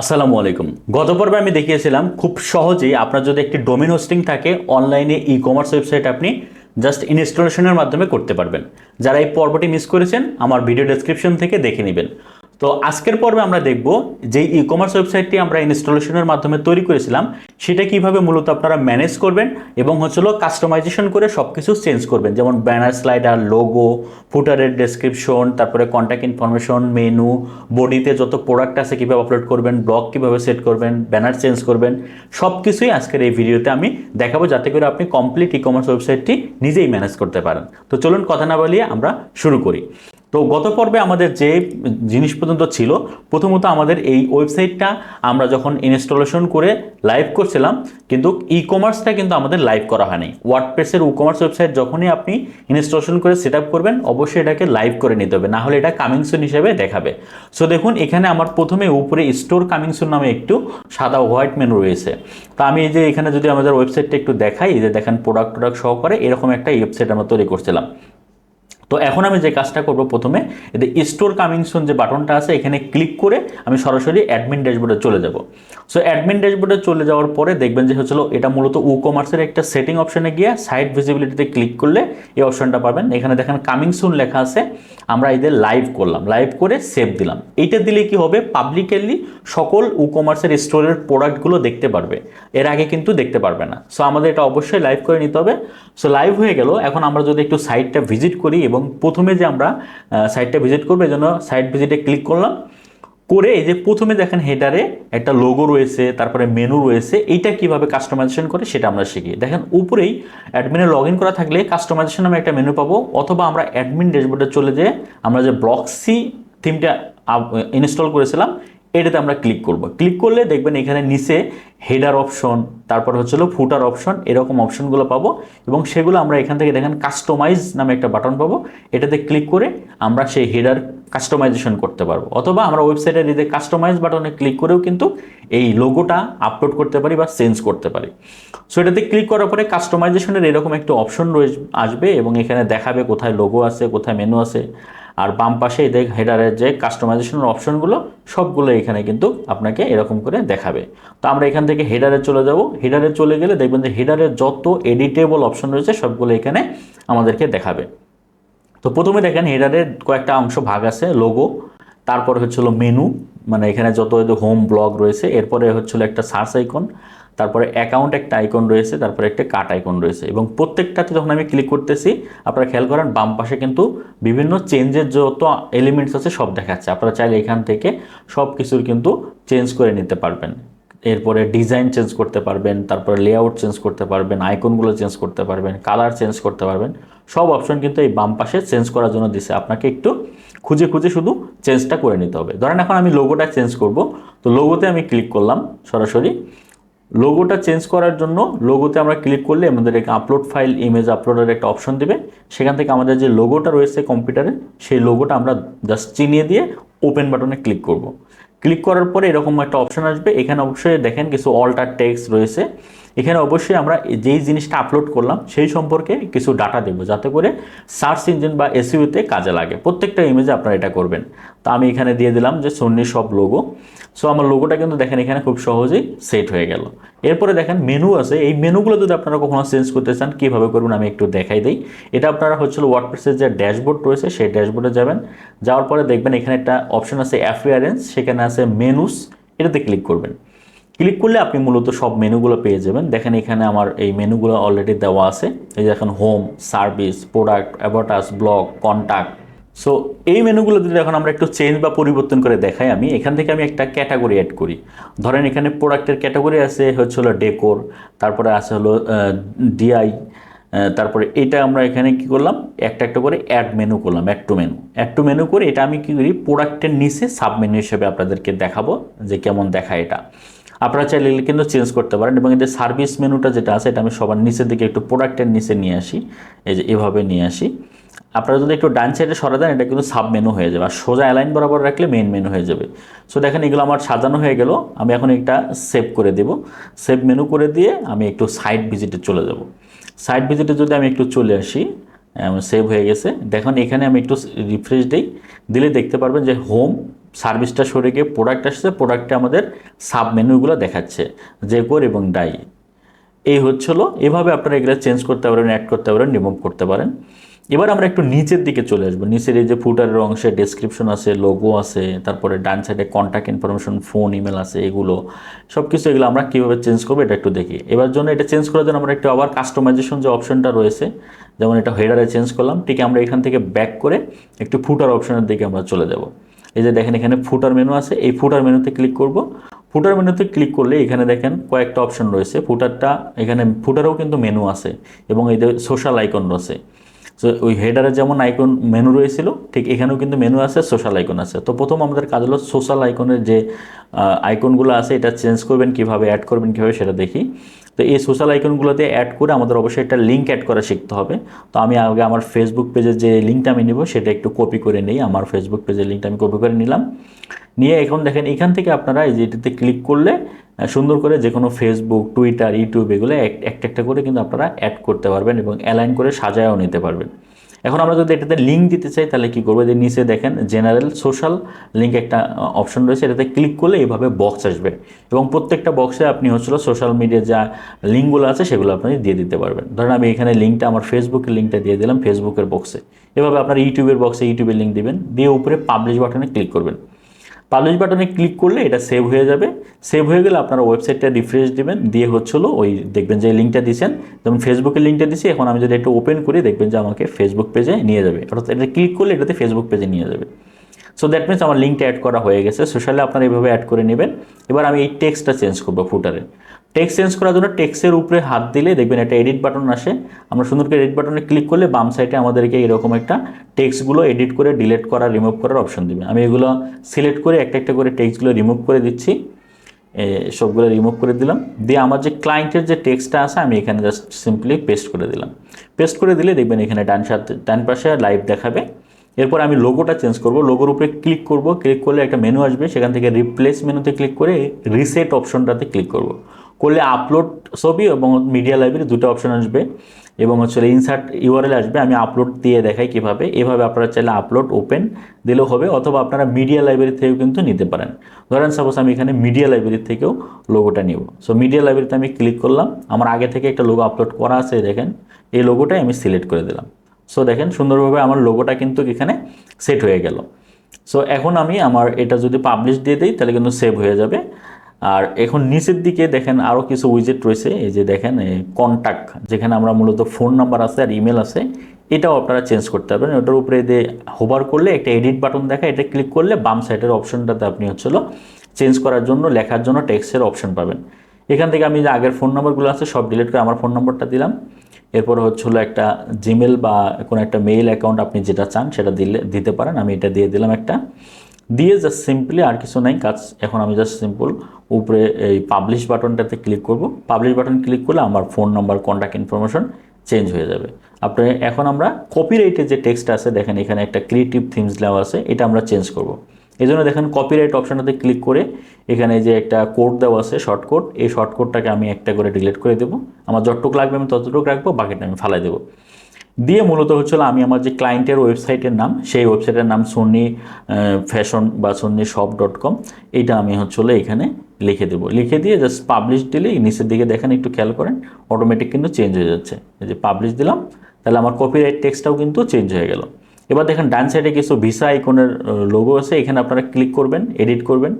আসসালামু আলাইকুম। গত পর্বে আমি দেখিয়েছিলাম খুব সহজেই আপনার যদি একটি ডোমেন হোস্টিং থাকে, অনলাইনে ই কমার্স ওয়েবসাইট আপনি জাস্ট ইনস্টলেশনের মাধ্যমে করতে পারবেন। যারা এই পর্বটি মিস করেছেন, আমার ভিডিও ডেসক্রিপশন থেকে দেখে নেবেন। তো আজকের পর্বে আমরা দেখব যে ই কমার্স ওয়েবসাইটটি আমরা ইনস্টলেশনের মাধ্যমে তৈরি করেছিলাম, সেটা কীভাবে মূলত আপনারা ম্যানেজ করবেন এবং হচ্ছিল কাস্টমাইজেশন করে সব কিছু চেঞ্জ করবেন। যেমন ব্যানার স্লাইডার লোগো ফুটারের ডেসক্রিপশন তারপরে কন্ট্যাক্ট ইনফরমেশন মেনু বডিতে যত প্রোডাক্ট আছে কীভাবে আপলোড করবেন ব্লগ কীভাবে সেট করবেন ব্যানার চেঞ্জ করবেন সব কিছুই আজকের এই ভিডিওতে আমি দেখাবো যাতে করে আপনি কমপ্লিট ই কমার্স ওয়েবসাইটটি নিজেই ম্যানেজ করতে পারেন। তো চলুন কথা না বলিয়ে আমরা শুরু করি। তো গত পর্বে আমাদের যে জিনিস পর্যন্ত ছিল, প্রথমত আমাদের এই ওয়েবসাইটটা আমরা যখন ইনস্টলেশন করে লাইভ করছিলাম, কিন্তু ই কমার্সটা কিন্তু আমাদের লাইভ করা হয়নি। ওয়ার্ডপ্রেসের ই কমার্স ওয়েবসাইট যখনই আপনি ইনস্টলেশন করে সেট করবেন, অবশ্যই এটাকে লাইভ করে নিতে হবে না হলে এটা কামিংসুন হিসেবে দেখাবে। সো দেখুন, এখানে আমার প্রথমে উপরে স্টোর কামিংসুন নামে একটু সাদা হোয়াইট মেনু রয়েছে। তো আমি এই যে এখানে যদি আমাদের ওয়েবসাইটটা একটু দেখাই, এই যে দেখেন প্রোডাক্ট টোডাক্ট সহকারে এরকম একটা ওয়েবসাইট আমরা তৈরি করছিলাম। তো এখন আমি যে কাজটা করব প্রথমে, এতে স্টোর কামিং কামিংসন যে বাটনটা আছে, এখানে ক্লিক করে আমি সরাসরি অ্যাডমিন ড্যাশবোর্ডে চলে যাব। সো অ্যাডমিন ড্যাশবোর্ডে চলে যাওয়ার পরে দেখবেন যে হচ্ছিল, এটা মূলত উ কমার্সের একটা সেটিং অপশনে গিয়ে সাইট ভিজিবিলিটিতে ক্লিক করলে এই অপশনটা পাবেন। এখানে দেখেন কামিং কামিংসুন লেখা আছে, আমরা এদের লাইভ করলাম লাইভ করে সেভ দিলাম। এইটা দিলে কি হবে? পাবলিকালি সকল উ কমার্সের স্টোরের প্রোডাক্টগুলো দেখতে পারবে। এর আগে কিন্তু দেখতে পারবে না। সো আমাদের এটা অবশ্যই লাইভ করে নিতে হবে। সো লাইভ হয়ে গেল। এখন আমরা যদি একটু সাইটটা ভিজিট করি এবং প্রথমে যে আমরা সাইটটা ভিজিট করব এই জন্য সাইট ভিজিটে ক্লিক করলাম। করে এই যে প্রথমে দেখেন হেডারে একটা লোগো রয়েছে, তারপরে মেনু রয়েছে, এইটা কীভাবে কাস্টমাইজেশন করে সেটা আমরা শিখি। দেখেন উপরেই অ্যাডমিনে লগ ইন করা থাকলে কাস্টমাইজেশন নামে একটা মেনু পাবো, অথবা আমরা অ্যাডমিন ড্যাশবোর্ডে চলে যেয়ে আমরা যে ব্লকসি থিমটা ইনস্টল করেছিলাম এটাতে আমরা ক্লিক করব। ক্লিক করলে দেখবেন এখানে নিচে হেডার অপশন তারপর হচ্ছিল ফুটার অপশন এরকম অপশনগুলো পাবো এবং সেগুলো আমরা এখান থেকে দেখেন কাস্টমাইজ নামে একটা বাটন পাবো। এটাতে ক্লিক করে আমরা সেই হেডার কাস্টমাইজেশন করতে পারব। অথবা আমরা ওয়েবসাইটের এই কাস্টমাইজ বাটনে ক্লিক করেও কিন্তু এই লোগোটা আপলোড করতে পারি বা চেঞ্জ করতে পারি। সো এটাতে ক্লিক করার পরে কাস্টমাইজেশনের এরকম একটা অপশন রয়ে আসবে এবং এখানে দেখাবে কোথায় লোগো আছে, কোথায় মেনু আছে। আর বাম পাশে দেখ হেডারের যে কাস্টমাইজেশনের অপশনগুলো সবগুলো এখানে কিন্তু আপনাকে এরকম করে দেখাবে। তো আমরা এখান থেকে হেডারে চলে যাব। হেডারে চলে গেলে দেখবেন যে হেডারের যত এডিটেবল অপশন রয়েছে, সবগুলো এখানে আমাদেরকে দেখাবে। তো প্রথমে দেখেন হেডারের কয়েকটা অংশ ভাগ আছে লোগো তারপরে হচ্ছিল মেনু মানে এখানে যত হোম ব্লগ রয়েছে, এরপরে হচ্ছিল একটা সার্চ আইকন তারপরে অ্যাকাউন্ট একটা আইকন রয়েছে, তারপরে একটা কাট আইকন রয়েছে এবং প্রত্যেকটাতে যখন আমি ক্লিক করতেছি, আপনারা খেয়াল করেন বাম পাশে কিন্তু বিভিন্ন চেঞ্জের যত এলিমেন্টস আছে সব দেখাচ্ছে। আপনারা চাইলে এখান থেকে সব কিছুর কিন্তু চেঞ্জ করে নিতে পারবেন। এরপরে ডিজাইন চেঞ্জ করতে পারবেন, তারপরে লেআউট চেঞ্জ করতে পারবেন আইকনগুলো চেঞ্জ করতে পারবেন কালার চেঞ্জ করতে পারবেন। সব অপশন কিন্তু এই বাম পাশে চেঞ্জ করার জন্য দিছে। আপনাকে একটু খুঁজে খুঁজে শুধু চেঞ্জটা করে নিতে হবে। ধরেন এখন আমি লোগোটা চেঞ্জ করব। তো লোগোতে আমি ক্লিক করলাম সরাসরি। লোগোটা চেঞ্জ করার জন্য লোগোতে আমরা ক্লিক করলে আমাদের একটা আপলোড ফাইল ইমেজ আপলোডের একটা অপশন দেবে। সেখান থেকে আমাদের যে লোগোটা রয়েছে কম্পিউটারে সেই লোগোটা আমরা জাস্ট চিনিয়ে দিয়ে ওপেন বাটনে ক্লিক করব। ক্লিক করার পরে এরকম একটা অপশন আসবে। এখানে অবশ্যই দেখেন কিছু অল্টার টেক্সট রয়েছে। এখানে অবশ্যই আমরা যেই জিনিসটা আপলোড করলাম, সেই সম্পর্কে কিছু ডাটা দেবো যাতে করে সার্চ ইঞ্জিন বা এসইউতে কাজে লাগে। প্রত্যেকটা ইমেজে আপনারা এটা করবেন। তো আমি এখানে দিয়ে দিলাম যে সন্নি সব লোগো সো আমার লোগোটা কিন্তু দেখেন এখানে খুব সহজেই সেট হয়ে গেল। এরপরে দেখেন মেনু আছে। এই মেনুগুলো যদি আপনারা কখনো চেঞ্জ করতে চান, কীভাবে করবেন আমি একটু দেখাই দিই। এটা আপনারা হচ্ছিল ওয়ার্ডপ্রেসের যে ড্যাশবোর্ড রয়েছে, সেই ড্যাশবোর্ডে যাবেন। যাওয়ার পরে দেখবেন এখানে একটা অপশন আছে অ্যাফিয়ারেন্স সেখানে আছে মেনুস এটাতে ক্লিক করবেন। ক্লিক করলে আপনি মূলত সব মেনুগুলো পেয়ে যাবেন। দেখেন এখানে আমার এই মেনুগুলো অলরেডি দেওয়া আছে। এই যে এখন home service product about us blog contact so এই মেনুগুলো যদি এখন আমরা একটু চেঞ্জ বা পরিবর্তন করে দেখাই আমি, এখান থেকে আমি একটা ক্যাটাগরি অ্যাড করি। ধরেন এখানে প্রোডাক্টের ক্যাটাগরি আছে, হচ্ছে হলো ডেকোর তারপরে আছে হলো ডিআই তারপরে এটা আমরা এখানে কি করলাম? একটা একটা করে অ্যাড মেনু করলাম add to menu add to menu করে এটা আমি কি করি? প্রোডাক্টের নিচে সাব মেনু হিসেবে আপনাদেরকে দেখাবো যে কেমন দেখায় এটা। আপনারা চাইলে কিন্তু চেঞ্জ করতে পারেন এবং এদের সার্ভিস মেনুটা যেটা আছে, এটা আমি সবার নিচের দিকে একটু প্রোডাক্টের নিচে নিয়ে আসি। এই যে এভাবে নিয়ে আসি। আপনারা যদি একটু ডান সাইডে সরা দেন, এটা কিন্তু সাব মেনু হয়ে যাবে। আর সোজা অ্যালাইন বরাবর রাখলে মেন মেনু হয়ে যাবে। সো দেখেন এগুলো আমার সাজানো হয়ে গেল। আমি এখন একটা সেভ করে দেব। সেভ মেনু করে দিয়ে আমি একটু সাইড ভিজিটে চলে যাব। সাইড ভিজিটে যদি আমি একটু চলে আসি সেভ হয়ে গেছে। দেখুন এখানে আমি একটু রিফ্রেশ দিই। দিলে দেখতে পারবেন যে হোম সার্ভিসটা সরে গিয়ে প্রোডাক্ট আসছে প্রোডাক্টে আমাদের সাব মেনুগুলো দেখাচ্ছে যে কোর এবং ডাই এই হচ্ছিল, এভাবে আপনারা এগুলো চেঞ্জ করতে পারেন অ্যাড করতে পারেন রিমুভ করতে পারেন। এবার আমরা একটু নিচের দিকে চলে আসব। নিচের এই যে ফুটারের অংশে ডেসক্রিপশন আছে লোগো আছে, তারপরে ডান সাইডে কন্ট্যাক্ট ইনফরমেশন ফোন ইমেল আছে, এগুলো। সব কিছু এগুলো আমরা কীভাবে চেঞ্জ করব এটা একটু দেখি। এবার জন্য এটা চেঞ্জ করার জন্য আমরা একটু আবার কাস্টমাইজেশন যে অপশনটা রয়েছে, যেমন এটা হেডারে চেঞ্জ করলাম, ঠিক আমরা এখান থেকে ব্যাক করে একটু ফুটার অপশনের দিকে আমরা চলে যাব। এই যে দেখেন এখানে ফুটার মেনু আছে, এই ফুটার মেনুতে ক্লিক করব। ফুটার মেনুতে ক্লিক করলে এখানে দেখেন কয়েকটা অপশন রয়েছে। ফুটারটা এখানে ফুটারেও কিন্তু মেনু আছে এবং এই যে সোশ্যাল আইকন রয়েছে। সো ওই হেডারে যেমন আইকন মেনু রয়েছিল, ঠিক এখানেও কিন্তু মেনু আছে সোশ্যাল আইকন আছে। তো প্রথম আমাদের কাজ হলো সোশ্যাল আইকনের যে আইকনগুলো আছে, এটা চেঞ্জ করবেন, কীভাবে অ্যাড করবেন, কীভাবে সেটা দেখি। তো এই সোশ্যাল আইকনগুলোতে অ্যাড করে আমাদের অবশ্যই একটা লিঙ্ক অ্যাড করা শিখতে হবে। তো আমি আগে আমার ফেসবুক পেজের যে লিঙ্কটা আমি নেব, সেটা একটু কপি করে নিই। আমার ফেসবুক পেজের লিঙ্কটা আমি কপি করে নিলাম। নিয়ে এখন দেখেন, এখান থেকে আপনারা এই যে এটাতে ক্লিক করলে সুন্দর করে যে কোনো ফেসবুক টুইটার ইউটিউব এগুলো একটা একটা করে কিন্তু আপনারা অ্যাড করতে পারবেন এবং অ্যালাইন করে সাজায়ও নিতে পারবেন। এখন আমরা যদি এটাতে লিঙ্ক দিতে চাই, তাহলে কী করব? যে নিচে দেখেন জেনারেল সোশ্যাল লিঙ্ক একটা অপশন রয়েছে। এটাতে ক্লিক করলে এইভাবে বক্স আসবে। এবং প্রত্যেকটা বক্সে আপনি হচ্ছিল সোশ্যাল মিডিয়া যা লিঙ্কগুলো আছে, সেগুলো আপনি দিয়ে দিতে পারবেন। ধরেন আমি এখানে লিঙ্কটা আমার ফেসবুকের লিঙ্কটা দিয়ে দিলাম ফেসবুকের বক্সে এভাবে আপনার ইউটিউবের বক্সে ইউটিউবের লিঙ্ক দিবেন। দিয়ে উপরে পাবলিশ বাটনে ক্লিক করবেন। পাবলিশ বাটনে ক্লিক করলে এটা সেভ হয়ে যাবে। সেভ হয়ে গেলে আপনারা ওয়েবসাইটটা রিফ্রেশ দেবেন, দিয়ে হচ্ছিল ওই দেখবেন যে লিঙ্কটা দিয়েছেন যেমন ফেসবুকের লিঙ্কটা দিয়েছি এখন আমি যদি একটু ওপেন করি, দেখবেন যে আমাকে ফেসবুক পেজে নিয়ে যাবে। অর্থাৎ এটা ক্লিক করলে এটাতে ফেসবুক পেজে নিয়ে যাবে। সো দ্যাট মিনস আমার লিঙ্কটা অ্যাড করা হয়ে গেছে। সোশ্যালে আপনারা এভাবে অ্যাড করে নেবেন। এবার আমি এই টেক্সটটা চেঞ্জ করব ফুটারে টেক্সট চেঞ্জ করার জন্য টেক্সের উপরে হাত দিলে দেখবেন একটা এডিট বাটন আসে। আমরা সুন্দর করে এডিট বাটনে ক্লিক করলে বাম সাইডে আমাদেরকে এরকম একটা টেক্সটগুলো এডিট করে ডিলিট করা রিমুভ করার অপশন দেবে। আমি এগুলো সিলেক্ট করে একটা একটা করে টেক্সটগুলো রিমুভ করে দিচ্ছি। সবগুলো রিমুভ করে দিলাম। দিয়ে আমার যে ক্লায়েন্টের যে টেক্সটটা আছে, আমি এখানে জাস্ট সিম্পলি পেস্ট করে দিলাম। পেস্ট করে দিলে দেখবেন এখানে ডান সাথে ডান পাশে লাইভ দেখাবে। এরপর আমি লোগোটা চেঞ্জ করব। লোগোর উপরে ক্লিক করব। ক্লিক করলে একটা মেনু আসবে। সেখান থেকে রিপ্লেস মেনুতে ক্লিক করে রিসেট অপশনটাতে ক্লিক করব। করলে আপলোড ছবি এবং মিডিয়া লাইব্রেরি দুটো অপশন আসবে এবং হচ্ছে ইনসার্ট ইউআরএল আসবে, আমি আপলোড দিয়ে দেখাই কীভাবে। এভাবে আপনারা চাইলে আপলোড ওপেন দিলেও হবে অথবা আপনারা মিডিয়া লাইব্রেরি থেকেও কিন্তু নিতে পারেন। ধরেন সাপোজ আমি এখানে মিডিয়া লাইব্রেরি থেকেও লোগোটা নিব। সো মিডিয়া লাইব্রেরিতে আমি ক্লিক করলাম, আমার আগে থেকে একটা লোগো আপলোড করা আছে দেখেন, এই লোগোটাই আমি সিলেক্ট করে দিলাম। সো দেখেন সুন্দরভাবে আমার লোগোটা কিন্তু এখানে সেট হয়ে গেল। সো এখন আমি আমার এটা যদি পাবলিশ দিয়ে দিই, তাহলে কিন্তু সেভ হয়ে যাবে। আর এখন নিচের দিকে দেখেন আরও কিছু উইজেট রয়েছে, এই যে দেখেন কন্ট্যাক্ট যেখানে আমরা মূলত ফোন নাম্বার আছে আর ইমেল আছে, এটাও আপনারা চেঞ্জ করতে পারবেন। ওটার উপরে দিয়ে হোভার করলে একটা এডিট বাটন দেখা, এটা ক্লিক করলে বাম সাইডের অপশনটাতে আপনি হচ্ছিল চেঞ্জ করার জন্য, লেখার জন্য টেক্সটের অপশন পাবেন। এখান থেকে আমি যে আগের ফোন নাম্বারগুলো আছে, সব ডিলিট করে আমার ফোন নাম্বারটা দিলাম। এরপর হচ্ছিল একটা জিমেল বা কোনো একটা মেইল অ্যাকাউন্ট আপনি যেটা চান, সেটা দিলে, দিতে পারেন। আমি এটা দিয়ে দিলাম একটা। দিয়ে জাস্ট সিম্পলি আর কিছু নাই, কাজ এখন আমি জাস্ট সিম্পল উপরে এই পাবলিশ বাটনটাতে ক্লিক করব। পাবলিশ বাটন ক্লিক করলে আমার phone number contact information change হয়ে যাবে। আপনি এখন আমরা কপিরাইটের যে টেক্সট আছে, দেখেন এখানে একটা ক্রিয়েটিভ থিমস দেওয়া আছে, এটা আমরা চেঞ্জ করব। এই জন্য দেখেন কপিরাইট অপশনটাতে ক্লিক করে এখানে যে একটা কোড দেওয়া আছে শর্ট কোড এই শর্ট কোডটাকে আমি একটা করে ডিলিট করে দেবো। আমার যতটুকু লাগবে আমি ততটুকু রাখব, বাকিটা আমি ফালাই দেবো। দিয়ে মূলত হচ্ছিল আমি আমার যে ক্লায়েন্টের ওয়েবসাইটের নাম, সেই ওয়েবসাইটের নাম সন্নি ফ্যাশন বা সন্নি শপ ডট কম এইটা আমি হচ্ছিল এখানে লিখে দেবো। লিখে দিয়ে জাস্ট পাবলিশ দিলেই নিচের দিকে দেখেন একটু খেয়াল করেন অটোমেটিক কিন্তু চেঞ্জ হয়ে যাচ্ছে। যে পাবলিশ দিলাম, তাহলে আমার কপিরাইট টেক্সটটাও কিন্তু চেঞ্জ হয়ে গেল। এবার দেখেন ডান সাইডে কিছু ভিসা আইকনের লোগো আছে, এখানে আপনারা ক্লিক করবেন এডিট করবেন।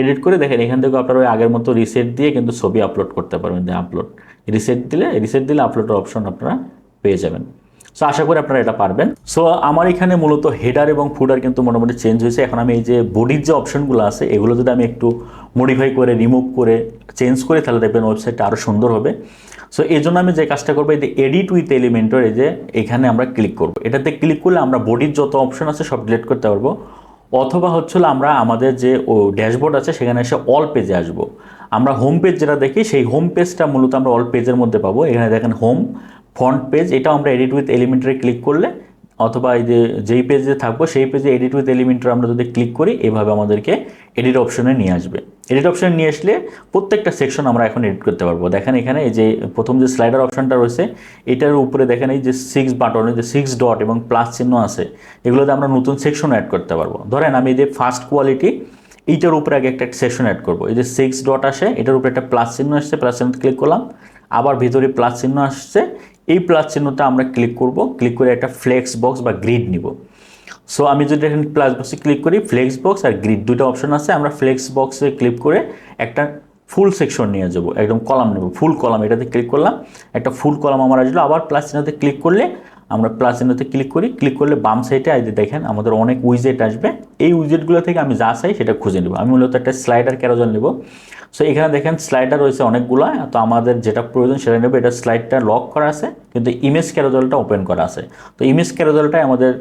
এডিট করে দেখেন, এখান থেকে আপনারা ওই আগের মতো রিসেট দিয়ে কিন্তু ছবি আপলোড করতে পারবেন, যে আপলোড রিসেট দিলে রিসেট দিলে আপলোডের অপশন আপনারা পেয়ে যাবেন। সো আশা করি আপনারা এটা পারবেন। সো আমার এখানে মূলত হেডার এবং ফুডার কিন্তু মোটামুটি চেঞ্জ হয়েছে। এখন আমি এই যে বডির যে অপশনগুলো আছে, এগুলো যদি আমি একটু মডিফাই করে রিমুভ করে চেঞ্জ করে, তাহলে দেখবেন ওয়েবসাইটটা আরও সুন্দর হবে। সো এই জন্য আমি যে কাজটা করব, এই যে এডিট উইথ এলিমেন্টর এই যে এখানে আমরা ক্লিক করব। এটাতে ক্লিক করলে আমরা বডির যত অপশন আছে, সব ডিলিট করতে পারব। অথবা হচ্ছিল আমরা আমাদের যে ও ড্যাশবোর্ড আছে, সেখানে এসে অল পেজে আসব। আমরা হোম পেজ যেটা দেখি, সেই হোম পেজটা মূলত আমরা অল পেজের মধ্যে পাবো। এখানে দেখেন হোম ফ্রন্ট পেজ, এটাও আমরা এডিট উইথ এলিমেন্টারে ক্লিক করলে, অথবা এই যে, যেই পেজে থাকব, সেই পেজে এডিট উইথ এলিমেন্টার আমরা যদি ক্লিক করি, এভাবে আমাদেরকে এডিট অপশনে নিয়ে আসবে। এডিট অপশন নিয়ে আসলে প্রত্যেকটা সেকশন আমরা এখন এডিট করতে পারব। দেখেন এখানে এই যে, প্রথম যে স্লাইডার অপশনটা রয়েছে, এটার উপরে দেখেন এই যে সিক্স বাটন যে সিক্স ডট এবং প্লাস চিহ্ন আছে, এগুলোতে আমরা নতুন সেকশন অ্যাড করতে পারব। ধরেন আমি এই যে ফার্স্ট কোয়ালিটি এইটার উপরে আগে একটা সেকশন অ্যাড করব। এই যে সিক্স ডট আসে, এটার উপরে একটা প্লাস চিহ্ন আসছে প্লাস চিহ্ন ক্লিক করলাম, আবার ভিতরে প্লাস চিহ্ন আসছে এই প্লাস চিহ্নটা আমরা ক্লিক করব। ক্লিক করে একটা ফ্লেক্স বক্স বা গ্রিড নিব। সো আমি যদি এখানে প্লাস বক্সে ক্লিক করি ফ্লেক্স বক্স আর গ্রিড দুটো অপশন আছে। আমরা ফ্লেক্স বক্সে ক্লিক করে একটা ফুল সেকশন নিয়ে যাব। একদম কলাম নেব। ফুল কলাম এটাতে ক্লিক করলাম। একটা ফুল কলাম আমার আসলো। আবার প্লাস চিহ্নতে ক্লিক করলে আমরা প্লাস চিহ্নতে ক্লিক করি। ক্লিক করলে বাম সাইডে আইতে দেখেন, আমাদের অনেক উইজেট আসবে। এই উইজেটগুলো থেকে আমি যা চাই সেটা খুঁজে নেব। আমি মূলত একটা স্লাইডার ক্যারোজন নেব। সো এখানে দেখেন স্লাইডার রয়েছে অনেকগুলো, তো আমাদের যেটা প্রয়োজন সেটা নেবে। এটা স্লাইডটা লক করা আছে, কিন্তু ইমেজ ক্যারোজলটা ওপেন করা আছে। তো ইমেজ ক্যারোজলটাই আমাদের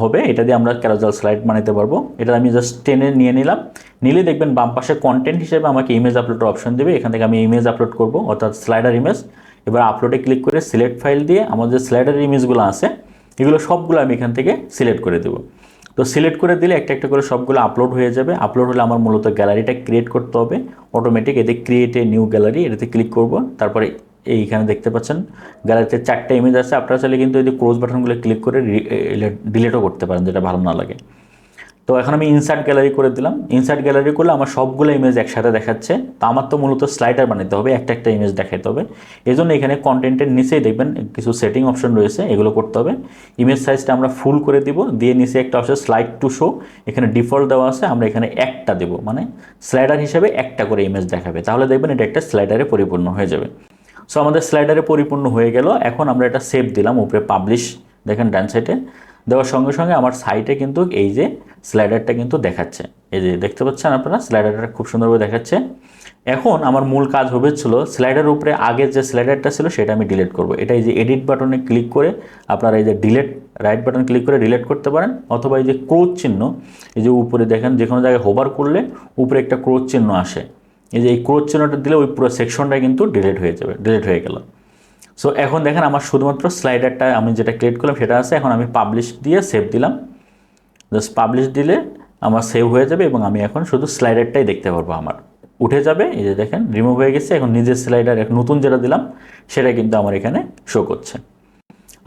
হবে, এটা দিয়ে আমরা ক্যারোজল স্লাইড বানাতে পারব। এটা আমি জাস্ট টেনে নিয়ে নিলাম। নিলে দেখবেন বাম পাশে কন্টেন্ট হিসেবে আমাকে ইমেজ আপলোডের অপশন দেবে। এখান থেকে আমি ইমেজ আপলোড করব, অর্থাৎ স্লাইডার ইমেজ এবার আপলোডে ক্লিক করে সিলেক্ট ফাইল দিয়ে আমাদের স্লাইডার ইমেজগুলো আছে, এগুলো সবগুলো আমি এখান থেকে সিলেক্ট করে দেবো। তো সিলেক্ট করে দিলে একটা একটা করে সবগুলো আপলোড হয়ে যাবে। আপলোড হলে আমার মূলত গ্যালারিটা ক্রিয়েট করতে হবে। অটোমেটিক এতে ক্রিয়েট এ নিউ গ্যালারি এটাতে ক্লিক করব। তারপরে এইখানে দেখতে পাচ্ছেন গ্যালারিতে চারটা ইমেজ আছে। আপনারা চাইলে কিন্তু এই ক্লোজ বাটনগুলো ক্লিক করে ডিলেটও করতে পারেন, যেটা ভালো না লাগে। তো এখন আমি ইনসার্ট গ্যালারি করে দিলাম। ইনসার্ট গ্যালারি করলে আমার সবগুলো ইমেজ একসাথে দেখাচ্ছে। তো আমার তো মূলত স্লাইডার বানাতে হবে, একটা একটা ইমেজ দেখাতে হবে। এই জন্য এখানে কন্টেন্টের নিচেই দেখবেন, কিছু সেটিং অপশন রয়েছে, এগুলো করতে হবে। ইমেজ সাইজটা আমরা ফুল করে দিব, দিয়ে নিচে একটা অপশন স্লাইড টু শো এখানে ডিফল্ট দেওয়া আছে, আমরা এখানে একটা দেবো। মানে স্লাইডার হিসেবে একটা করে ইমেজ দেখাবে। তাহলে দেখবেন এটা একটা স্লাইডারে পরিপূর্ণ হয়ে যাবে। সো আমাদের স্লাইডারে পরিপূর্ণ হয়ে গেল। এখন আমরা এটা সেভ দিলাম, উপরে পাবলিশ দেখেন ডান সাইডে দেওয়ার সঙ্গে সঙ্গে আমার সাইটে কিন্তু এই যে স্লাইডারটা কিন্তু দেখাচ্ছে। এই যে দেখতে পাচ্ছেন আপনারা, স্লাইডারটা খুব সুন্দরভাবে দেখাচ্ছে। এখন আমার মূল কাজ হবে ছিল স্লাইডার উপরে আগের যে স্লাইডারটা ছিল সেটা আমি ডিলিট করব। এটা এই যে এডিট বাটনে ক্লিক করে আপনারা এই যে ডিলেট, রাইট বাটন ক্লিক করে ডিলিট করতে পারেন। অথবা এই যে ক্রোচ চিহ্ন, এই যে উপরে দেখেন যে কোনো জায়গায় হোভার করলে উপরে একটা ক্রোচ চিহ্ন আসে। এই যে এই ক্রোচ চিহ্নটা দিলে ওই পুরো সেকশনটা কিন্তু ডিলিট হয়ে যাবে, ডিলিট হয়ে গেল। সো এখন দেখেন আমার শুধুমাত্র স্লাইডারটা আমি যেটা ক্রিয়েট করলাম সেটা আছে, এখন আমি পাবলিশ দিয়ে সেভ দিলাম। জাস্ট পাবলিশ দিলে আমার সেভ হয়ে যাবে এবং আমি এখন শুধু স্লাইডারটাই দেখতে পারব আমার। উঠে যাবে, এই যে দেখেন রিমুভ হয়ে গেছে, এখন নিজের স্লাইডার নতুন যেটা দিলাম, সেটা কিন্তু আমার এখানে শো করছে।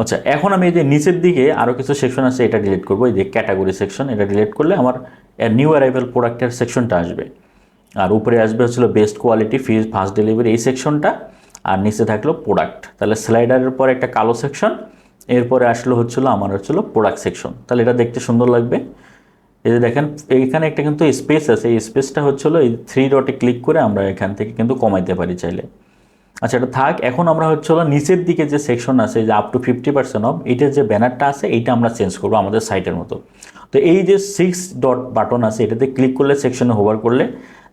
আচ্ছা এখন আমি এই যে নিচের দিকে আরও কিছু সেকশন আছে, এটা ডিলিট করব, এই যে ক্যাটাগরি সেকশন এটা ডিলিট করলে আমার নিউ অ্যারাইভেল প্রোডাক্টের সেকশনটা আসবে। আর উপরে আসবে হচ্ছিল best quality fees fast delivery এই সেকশনটা আর নিচে থাকল প্রোডাক্ট তাহলে স্লাইডারের পর একটা কালো সেকশন এরপরে আসলো হচ্ছিল, আমার হচ্ছিল প্রোডাক্ট সেকশন তাহলে এটা দেখতে সুন্দর লাগবে। এই যে দেখেন, এইখানে একটা কিন্তু স্পেস আছে, এই স্পেসটা হচ্ছিল এই থ্রি ডটে ক্লিক করে আমরা এখান থেকে কিন্তু কমাইতে পারি চাইলে। আচ্ছা এটা থাক, এখন আমরা হচ্ছিল নিচের দিকে যে সেকশন আছে, যে up to fifty percent off এইটার যে ব্যানারটা আছে, এইটা আমরা চেঞ্জ করব আমাদের সাইটের মতো। তো এই যে সিক্স ডট বাটন আছে, এটাতে ক্লিক করলে সেকশনে হোভার করলে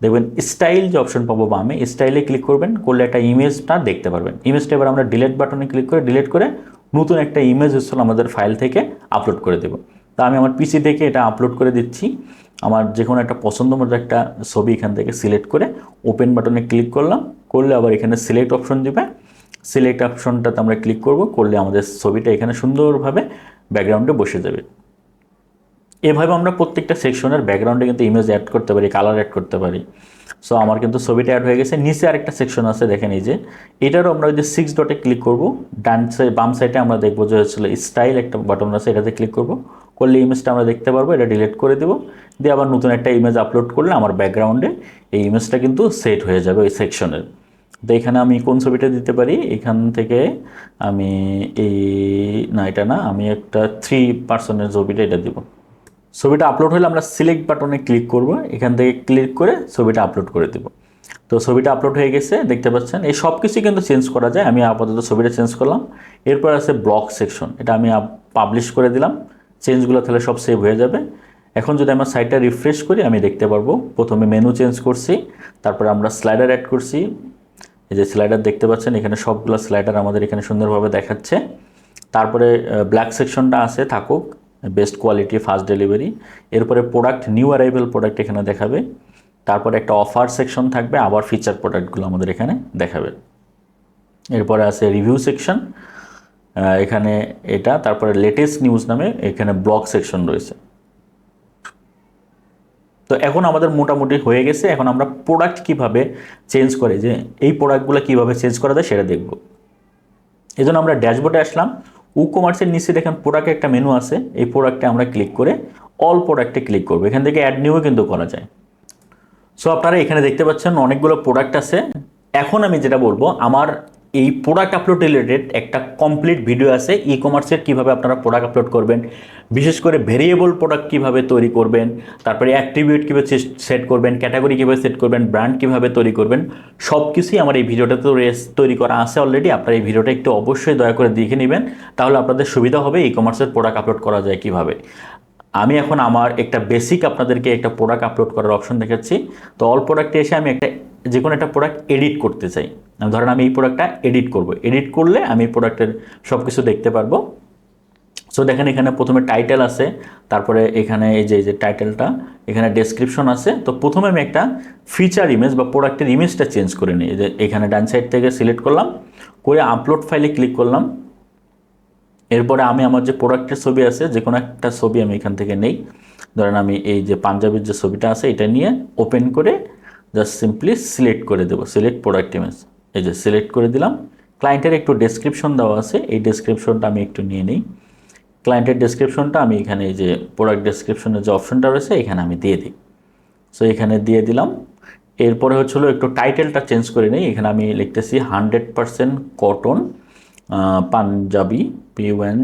দেখবেন স্টাইল যে অপশন পাবো বা আমি স্টাইলে ক্লিক করবেন, করলে একটা ইমেজটা দেখতে পারবেন। ইমেজটা এবার আমরা ডিলেট বাটনে ক্লিক করে ডিলেট করে নতুন একটা ইমেজ হচ্ছিল আমাদের ফাইল থেকে আপলোড করে দেবো। তা আমি আমার পিসি থেকে এটা আপলোড করে দিচ্ছি। আমার যে কোনো একটা পছন্দ মতো একটা ছবি এখান থেকে সিলেক্ট করে ওপেন বাটনে ক্লিক করলাম। করলে আবার এখানে সিলেক্ট অপশন দিবে। সিলেক্ট অপশনটাতে আমরা ক্লিক করব। করলে আমাদের ছবিটা এখানে সুন্দরভাবে ব্যাকগ্রাউন্ডে বসে যাবে। এভাবে আমরা প্রত্যেকটা সেকশনের ব্যাকগ্রাউন্ডে কিন্তু ইমেজ অ্যাড করতে পারি কালার অ্যাড করতে পারি। সো আমার কিন্তু ছবিটা অ্যাড হয়ে গেছে। নিচে আরেকটা সেকশন আছে দেখেন এই যে। এটারও আমরা যদি সিক্স ডটে ক্লিক করব। ডান সাইড বাম সাইডে আমরা দেখব যে হচ্ছিল স্টাইল একটা বাটন আছে, এটাতে ক্লিক করব। করলে ইমেজটা আমরা দেখতে পারব, এটা ডিলিট করে দেবো। দিয়ে আবার নতুন একটা ইমেজ আপলোড করলে আমার ব্যাকগ্রাউন্ডে এই ইমেজটা কিন্তু সেট হয়ে যাবে ওই সেকশনের তো এখানে আমি কোন ছবিটা দিতে পারি? এখান থেকে আমি এই, না, এটা না, আমি একটা থ্রি পার্সনের ছবিটা এটা দিব। ছবিটা আপলোড হলে আমরা সিলেক্ট বাটনে ক্লিক করব। এখান থেকে ক্লিক করে ছবিটা আপলোড করে দেব। তো ছবিটা আপলোড হয়ে গেছে, দেখতে পাচ্ছেন? এই সব কিছুই কিন্তু চেঞ্জ করা যায়। আমি আপাতত ছবিটা চেঞ্জ করলাম। এরপর আছে ব্লক সেকশন এটা আমি পাবলিশ করে দিলাম। চেঞ্জগুলো তাহলে সব সেভ হয়ে যাবে। এখন যদি আমরা সাইটটা রিফ্রেশ করি, আমি দেখতে পারব। প্রথমে মেনু চেঞ্জ করছি। তারপরে আমরা স্লাইডার অ্যাড করছি। এই যে স্লাইডার দেখতে পাচ্ছেন? এখানে সবগুলো স্লাইডার আমাদের এখানে সুন্দরভাবে দেখাচ্ছে। তারপরে ব্ল্যাক সেকশনটা আছে, থাকুক। বেস্ট কোয়ালিটি ফাস্ট ডেলিভারি এরপরে প্রোডাক্ট নিউ অ্যারাইভেল প্রোডাক্ট এখানে দেখাবে। তারপরে একটা অফার সেকশন থাকবে, আবার ফিচার প্রোডাক্টগুলো আমাদের এখানে দেখাবে। এরপরে আছে রিভিউ সেকশন এখানে এটা, তারপরে লেটেস্ট নিউজ নামে এখানে ব্লগ সেকশন রয়েছে। তো এখন আমাদের মোটামুটি হয়ে গেছে। এখন আমরা প্রোডাক্ট কীভাবে চেঞ্জ করে, যে এই প্রোডাক্টগুলো কীভাবে চেঞ্জ করা যায় সেটা দেখব। এই জন্য আমরা ড্যাশবোর্ডে আসলাম। উ কমার্সের নিচে দেখেন প্রোডাক্টে একটা মেনু আছে। এই প্রোডাক্টে আমরা ক্লিক করে অল প্রোডাক্টে ক্লিক করব। এখান থেকে অ্যাড নিউও কিন্তু করা যায়। সো আপনারা এখানে দেখতে পাচ্ছেন অনেকগুলো প্রোডাক্ট আছে। এখন আমি যেটা বলব, আমার এই প্রোডাক্ট আপলোড রিলেটেড একটা কমপ্লিট ভিডিও আছে ই কমার্সের কীভাবে আপনারা প্রোডাক্ট আপলোড করবেন, বিশেষ করে ভেরিয়েবল প্রোডাক্ট কীভাবে তৈরি করবেন, তারপরে অ্যাট্রিবিউট কীভাবে সেট করবেন ক্যাটাগরি কীভাবে সেট করবেন ব্র্যান্ড কীভাবে তৈরি করবেন সব কিছুই আমার এই ভিডিওটা তো তৈরি করা আছে অলরেডি আপনারা এই ভিডিওটা একটু অবশ্যই দয়া করে দেখে নেবেন, তাহলে আপনাদের সুবিধা হবে ই কমার্সের প্রোডাক্ট আপলোড করা যায় কীভাবে। আমি এখন আমার একটা বেসিক আপনাদেরকে একটা প্রোডাক্ট আপলোড করার অপশন দেখাচ্ছি। তো অল প্রোডাক্টে এসে আমি একটা যে কোনো একটা প্রোডাক্ট এডিট করতে চাই। ধরেন আমি এই প্রোডাক্টটা এডিট করব। এডিট করলে আমি প্রোডাক্টের সব কিছু দেখতে পারব। সো দেখেন এখানে প্রথমে টাইটেল আছে, তারপরে এখানে এই যে যে টাইটেলটা এখানে ডেসক্রিপশন আছে। তো প্রথমে আমি একটা ফিচার ইমেজ বা প্রোডাক্টের ইমেজটা চেঞ্জ করে নিই। যে, এখানে ডান সাইড থেকে সিলেক্ট করলাম, করে আপলোড ফাইলে ক্লিক করলাম। এরপরে আমি আমার যে প্রোডাক্টের ছবি আছে, যে কোনো একটা ছবি আমি এখান থেকে নেই। ধরেন আমি এই যে পাঞ্জাবির যে ছবিটা আছে, এটা নিয়ে ওপেন করে জাস্ট সিম্পলি সিলেক্ট করে দেবো সিলেক্ট প্রোডাক্ট ইমেজ এই যে সিলেক্ট করে দিলাম ক্লায়েন্টের একটু ডেসক্রিপশন দেওয়া আছে, এই ডেসক্রিপশনটা আমি একটু নিয়ে নিই। ক্লায়েন্টের ডেসক্রিপশনটা আমি এখানে এই যে প্রোডাক্ট ডেসক্রিপশনের যে অপশনটা রয়েছে, এখানে আমি দিয়ে দিই। সো এখানে দিয়ে দিলাম। এরপরে হচ্ছিল একটু টাইটেলটা চেঞ্জ করে নিই, এখানে আমি লিখতেছি হান্ড্রেড পারসেন্ট কটন পাঞ্জাবি পিউএন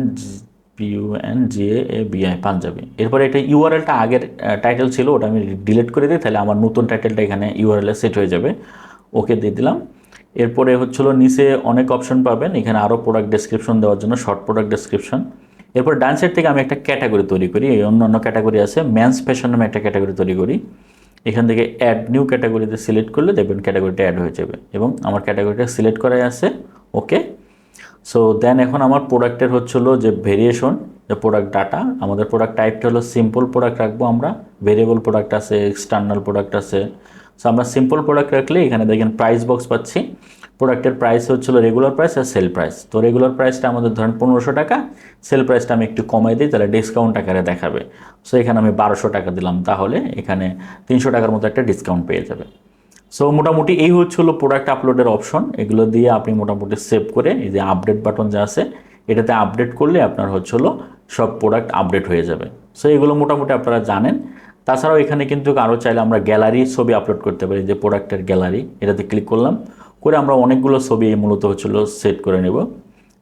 পিউএন জি এ বিআই পাঞ্জাবি। এরপরে এটা ইউআরএলটা আগের টাইটেল ছিল, ওটা আমি ডিলিট করে দিই, তাহলে আমার নতুন টাইটেলটা এখানে ইউআরএলে সেট হয়ে যাবে। ওকে দিয়ে দিলাম। এরপরে হচ্ছিল নিচে অনেক অপশন পাবেন, এখানে আরও প্রোডাক্ট ডেসক্রিপশন দেওয়ার জন্য শর্ট প্রোডাক্ট ডেসক্রিপশন এরপর ডান সাইড থেকে আমি একটা ক্যাটাগরি তৈরি করি, এই অন্য অন্য ক্যাটাগরি আছে ম্যান্স ফ্যাশন নামে একটা ক্যাটাগরি তৈরি করি। এখান থেকে অ্যাড নিউ ক্যাটাগরিতে সিলেক্ট করলে দেখবেন ক্যাটাগরিটা অ্যাড হয়ে যাবে। এবং আমার ক্যাটাগরিটা সিলেক্ট করাই আছে, ওকে। সো দেন এখন আমার প্রোডাক্টের হচ্ছিল যে ভেরিয়েশন যে প্রোডাক্ট ডাটা আমাদের প্রোডাক্ট টাইপটা হলো সিম্পল প্রোডাক্ট রাখব আমরা ভেরিয়েবল প্রোডাক্ট আছে এক্সটার্নাল প্রোডাক্ট আছে। সো আমরা সিম্পল প্রোডাক্ট রাখলে এখানে দেখেন প্রাইস বক্স পাচ্ছি। প্রোডাক্টের প্রাইস হচ্ছিল রেগুলার প্রাইস আর সেল প্রাইস তো রেগুলার প্রাইসটা আমাদের ধরেন পনেরোশো টাকা সেল প্রাইসটা আমি একটু কমাই দিই, তাহলে ডিসকাউন্ট আকারে দেখাবে। সো এখানে আমি বারোশো টাকা দিলাম, তাহলে এখানে তিনশো টাকার মতো একটা ডিসকাউন্ট পেয়ে যাবে। সো মোটামুটি এই হচ্ছিল প্রোডাক্ট আপলোডের অপশন এগুলো দিয়ে আপনি মোটামুটি সেভ করে এই যে আপডেট বাটন যা আছে, এটাতে আপডেট করলে আপনার হচ্ছিল সব প্রোডাক্ট আপডেট হয়ে যাবে। সো এগুলো মোটামুটি আপনারা জানেন। তাছাড়াও এখানে কিন্তু আরও চাইলে আমরা গ্যালারি ছবি আপলোড করতে পারি, যে প্রোডাক্টের গ্যালারি এটাতে ক্লিক করলাম, করে আমরা অনেকগুলো ছবি মূলত হচ্ছিল সেট করে নেব।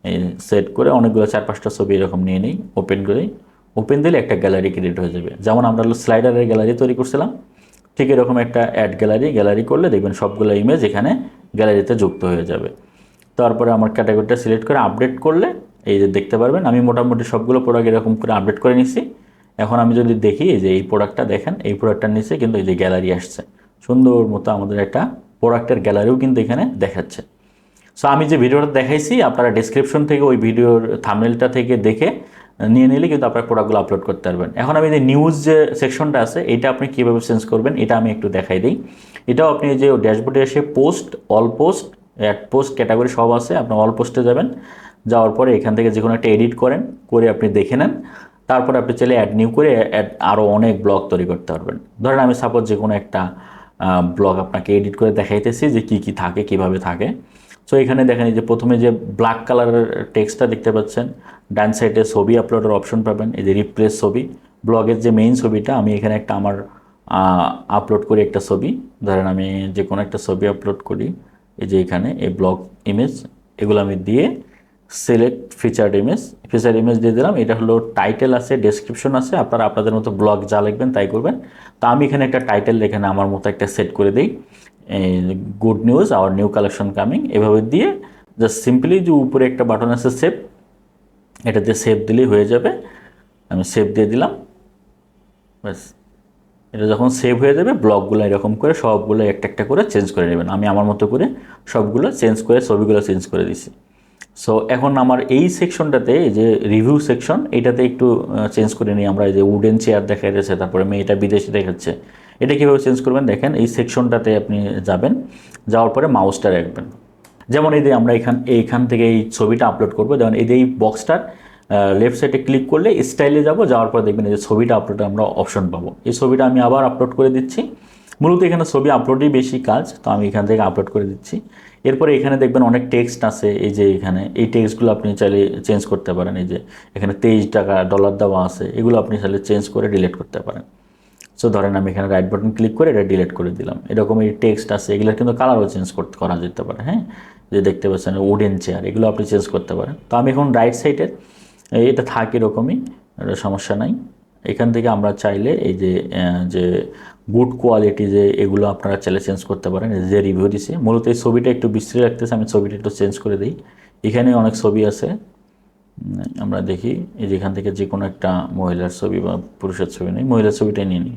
এই সেট করে অনেকগুলো চার পাঁচটা ছবি এরকম নিয়ে নিই ওপেন করে ওপেন দিলে একটা গ্যালারি ক্রিয়েট হয়ে যাবে। যেমন আমরা স্লাইডারের গ্যালারি তৈরি করছিলাম। ঠিক এরকম একটা অ্যাড গ্যালারি গ্যালারি করলে দেখবেন সবগুলো ইমেজ এখানে গ্যালারিতে যুক্ত হয়ে যাবে। তারপরে আমার ক্যাটাগরিটা সিলেক্ট করে আপডেট করলে, এই যে দেখতে পারবেন, আমি মোটামুটি সবগুলো প্রোডাক্ট এরকম করে আপডেট করে নিচ্ছি এখন আমি যদি দেখি, এই যে এই প্রোডাক্টটা দেখেন, এই প্রোডাক্টটার নিচে কিন্তু এই যে গ্যালারি আসছে। সুন্দর মতো আমাদের একটা প্রোডাক্টের গ্যালারিও কিন্তু এখানে দেখাচ্ছে। সো আমি যে ভিডিওটা দেখাইছি, আপনারা ডিসক্রিপশন থেকে ওই ভিডিওর থামনেলটা থেকে দেখে নিয়ে নিলে কিন্তু আপনার প্রোডাক্টগুলো আপলোড করতে পারবেন। এখন আমি যে নিউজ যে সেকশনটা আছে, এটা আপনি কীভাবে চেঞ্জ করবেন, এটা আমি একটু দেখাই দিই। এটাও আপনি যে ড্যাশবোর্ডে এসে post all post add post category সব আছে, আপনি অল পোস্টে যাবেন। যাওয়ার পরে এখান থেকে যে কোনো একটা এডিট করেন, করে আপনি দেখে নেন। তারপরে আপনি চাইলে অ্যাড নিউ করে অ্যাড আরও অনেক ব্লগ তৈরি করতে পারবেন। ধরেন আমি সাপোজ যে কোনো একটা ব্লগ আপনাকে এডিট করে দেখাইতেছি যে কি কি থাকে, কীভাবে থাকে। সো এখানে দেখেন যে প্রথমে যে ব্ল্যাক কালারের টেক্সটটা দেখতে পাচ্ছেন, ডান সাইডে ছবি আপলোডের অপশন পাবেন, এই যে রিপ্লেস ছবি। ব্লগের যে মেইন ছবিটা, আমি এখানে একটা আমার আপলোড করি একটা ছবি। ধরেন আমি যে কোনো একটা ছবি আপলোড করি, এই যে এখানে এই ব্লগ ইমেজ এগুলো আমি দিয়ে select featured image featured image দিয়ে দিলাম। এটা হলো টাইটেল আছে ডেসক্রিপশন আছে, আপনারা আপনাদের মতো ব্লগ যা লিখবেন তাই করবেন। তো আমি এখানে একটা টাইটেল এখানে আমার মতো একটা সেট করে দিই। Good news our new collection coming এভাবে দিয়ে জাস্ট সিম্পলি যে উপরে একটা বাটন আছে সেভ এটাতে সেভ দিলেই হয়ে যাবে। আমি সেভ দিয়ে দিলাম। ব্যাস। এটা যখন সেভ হয়ে যাবে ব্লগগুলো এরকম করে সবগুলো একটা একটা করে চেঞ্জ করে নেবেন। আমি আমার মতো করে সবগুলো চেঞ্জ করে, ছবিগুলো চেঞ্জ করে দিছি। সো এখন আমার এই সেকশনটাতে যে রিভিউ সেকশন এটাতে একটু চেঞ্জ করে নিই আমরা। যে উডেন চেয়ার দেখা যাচ্ছে তারপরে মেয়েটা বিদেশি দেখাচ্ছে। এটা কীভাবে চেঞ্জ করবেন? দেখেন, এই সেকশনটাতে আপনি যাবেন, যাওয়ার পরে মাউসটা রাখবেন। যেমন এই যে আমরা এখান, এইখান থেকে এই ছবিটা আপলোড করব, যেমন এই যে এই বক্সটার লেফট সাইডে ক্লিক করলে স্টাইলে যাব, যাওয়ার পর দেখবেন এই যে ছবিটা আপলোডে আমরা অপশন পাবো। এই ছবিটা আমি আবার আপলোড করে দিচ্ছি। মূলত এখানে ছবি আপলোডই বেশি কাজ, তো আমি এখান থেকে আপলোড করে দিচ্ছি। এরপরে এখানে দেখবেন অনেক টেক্সট আছে, এই যে এখানে। এই টেক্সটগুলো আপনি চাইলে চেঞ্জ করতে পারেন, এই যে এখানে তেইশ টাকা ডলার দেওয়া আছে, এগুলো আপনি চাইলে চেঞ্জ করে ডিলিট করতে পারেন। সো ধরেন আমি এখানে রাইট বাটন ক্লিক করে এটা ডিলিট করে দিলাম। এরকম এই টেক্সট আছে এগুলো কিন্তু কালারও চেঞ্জ করতে, করা যেতে পারে হ্যাঁ? যে দেখতে পাচ্ছেন উডেন চেয়ার এগুলো আপনি চেঞ্জ করতে পারেন। তো আমি এখন রাইট সাইডের এটা থাকে এরকমই সমস্যা নাই। এখান থেকে আমরা চাইলে এই যে যে গুড কোয়ালিটি যে এগুলো আপনারা চাইলে চেঞ্জ করতে পারেন যে রিভিউ দিছে। মূলত এই ছবিটা একটু বিশ্রী রাখতেছে আমি ছবিটা একটু চেঞ্জ করে দিই। এখানে অনেক ছবি আছে আমরা দেখি, এই যেখান থেকে যে কোনো একটা মহিলার ছবি বা পুরুষের ছবি নেই, মহিলার ছবিটাই নিয়ে নিই।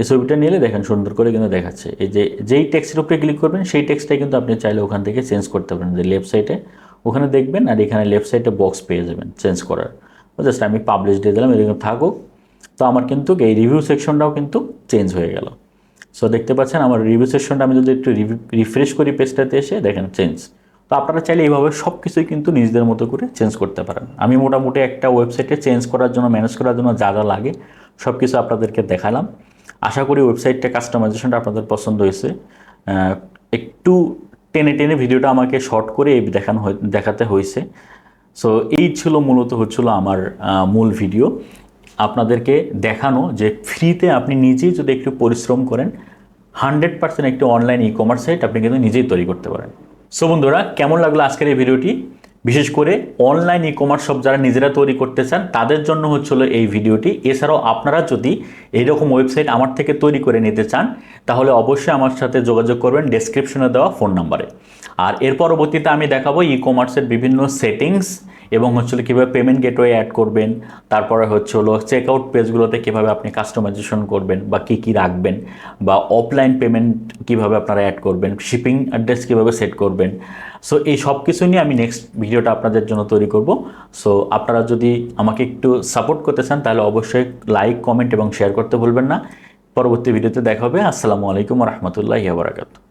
এই ছবিটা নিলে দেখেন সুন্দর করে কিন্তু দেখাচ্ছে। এই যে, যেই টেক্সটের উপরে ক্লিক করবেন, সেই টেক্সটটাই কিন্তু আপনি চাইলে ওখান থেকে চেঞ্জ করতে পারেন। যে লেফট সাইডে ওখানে দেখবেন আর এখানে লেফট সাইডে বক্স পেয়ে যাবেন চেঞ্জ করার। জাস্ট আমি পাবলিশ দিয়ে দিলাম, এরকম থাকুক। তো আমার কিন্তু এই রিভিউ সেকশনটাও কিন্তু চেঞ্জ হয়ে গেল। সো দেখতে পাচ্ছেন, আমার রিভিউ সেকশনটা আমি যদি একটু রিফ্রেশ করি পেজটাতে এসে, দেখেন চেঞ্জ তো আপনারা চাইলে এইভাবে সব কিছুই কিন্তু নিজেদের মতো করে চেঞ্জ করতে পারেন। আমি মোটামুটি একটা ওয়েবসাইটে চেঞ্জ করার জন্য ম্যানেজ করার জন্য যা যা লাগে সব কিছু আপনাদেরকে দেখালাম। আশা করি ওয়েবসাইটটা কাস্টমাইজেশনটা আপনাদের পছন্দ হয়েছে। একটু টেনে টেনে ভিডিওটা আমাকে শর্ট করে দেখানো দেখাতে হয়েছে। সো এই ছিল মূলত হচ্ছিল আমার মূল ভিডিও আপনাদেরকে দেখানো যে ফ্রিতে আপনি নিজেই যদি একটু পরিশ্রম করেন হান্ড্রেড পার্সেন্ট একটি অনলাইন ই কমার্স সাইট আপনি কিন্তু নিজেই তৈরি করতে পারেন। সো বন্ধুরা, কেমন লাগল আজকের এই ভিডিওটি? বিশেষ করে অনলাইন ই কমার্স সব যারা নিজেরা তৈরি করতে চান, তাদের জন্য হচ্ছিল এই ভিডিওটি। এছাড়াও আপনারা যদি এইরকম ওয়েবসাইট আমার থেকে তৈরি করে নিতে চান, তাহলে অবশ্যই আমার সাথে যোগাযোগ করবেন ডেসক্রিপশনে দেওয়া ফোন নাম্বারে আর এর পরবর্তীতে আমি দেখাবো ই কমার্সের বিভিন্ন সেটিংস এবং হচ্ছিল কীভাবে পেমেন্ট গেটওয়ে অ্যাড করবেন, তারপরে হচ্ছে হলো চেক আউট পেজগুলোতে কীভাবে আপনি কাস্টমাইজেশন করবেন বা কী কী রাখবেন, বা অফলাইন পেমেন্ট কীভাবে আপনারা অ্যাড করবেন শিপিং অ্যাড্রেস কীভাবে সেট করবেন। সো এই সব কিছু নিয়ে আমি নেক্সট ভিডিওটা আপনাদের জন্য তৈরি করব। সো আপনারা যদি আমাকে একটু সাপোর্ট করতে চান, তাহলে অবশ্যই লাইক কমেন্ট এবং শেয়ার করতে ভুলবেন না। পরবর্তী ভিডিওতে দেখা হবে। আসসালামু আলাইকুম রহমতুল্লাহ বারাকাতু